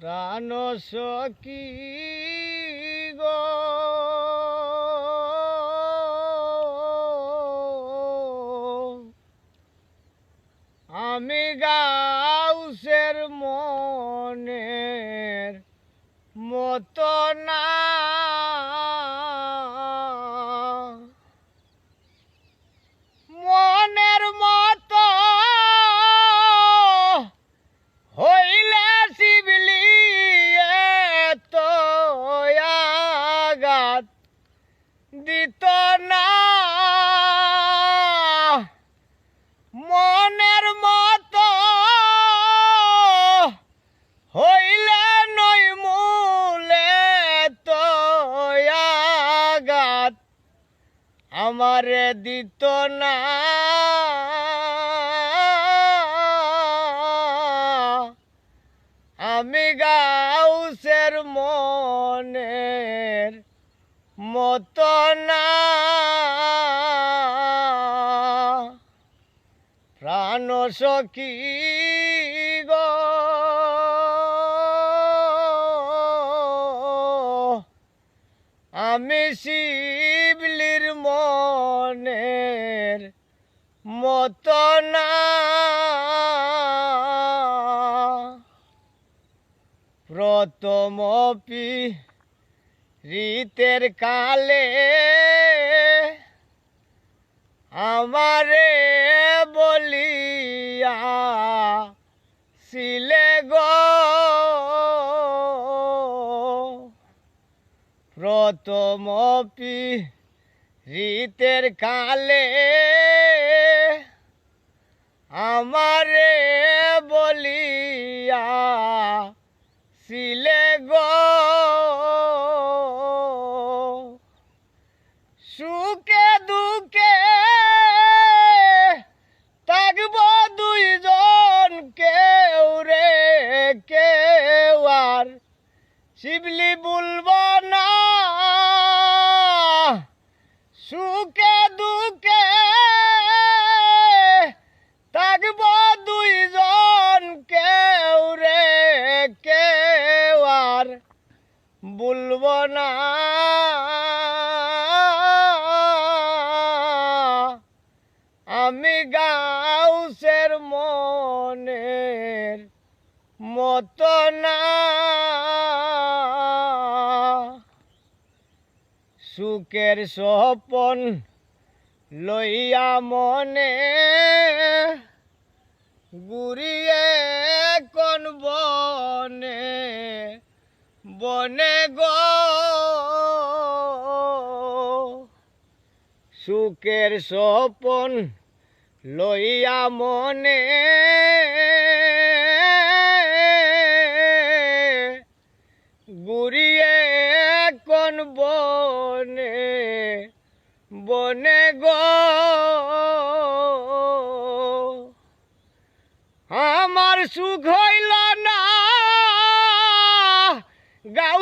প্রাণ সকি গো। আমি গাউসের মনের মতো না দিত না। মনের মতো হইলে নই মূলে তো আমার দিত না। সখী গো? আমি শিবলির মনের মতো না। প্রথম পি রীতের কালে প্রথম পি রীতের কালে আমারে বলিয়া বলব না। আমি গাউসের মনের মত না। সুখের স্বপন লইয়া মনে গুরিয়ে কোন বনে বনে গো। সুখের স্বপন লইয়া মনে। গুরিয়ে কোন বনে বনে গো। আমার সুখ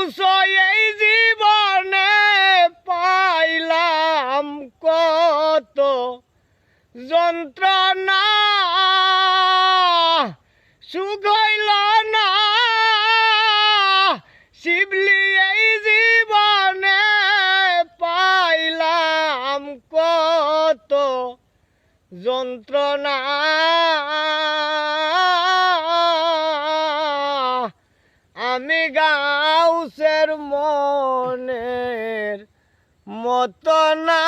গাউস এই জীবনে পাইলাম কত যন্ত্রণা। সুখ না। শিবলি এই জীবনে পাইলাম কত যন্ত্রণা। মতো না।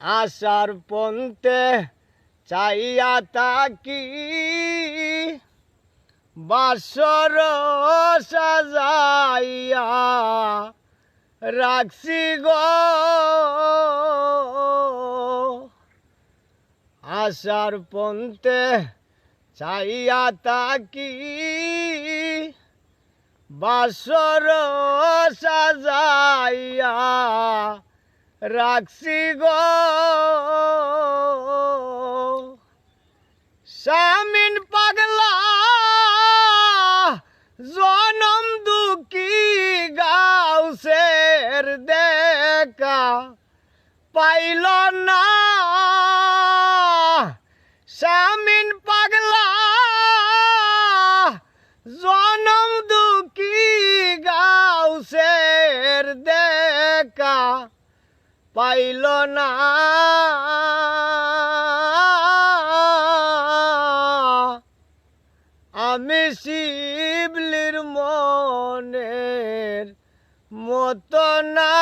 আশার পন্তে চাইয়া তাকি বাসর সাজাইয়া রাখছি গো। আশার পন্তে চাইয়া তাকি বাসর সাজাইয়া রাখছি গো। সামিন পাগলা জনম দুঃখী গাউসের দেখা। পাইল পাইল না। আমি শিবলির মনের মত না।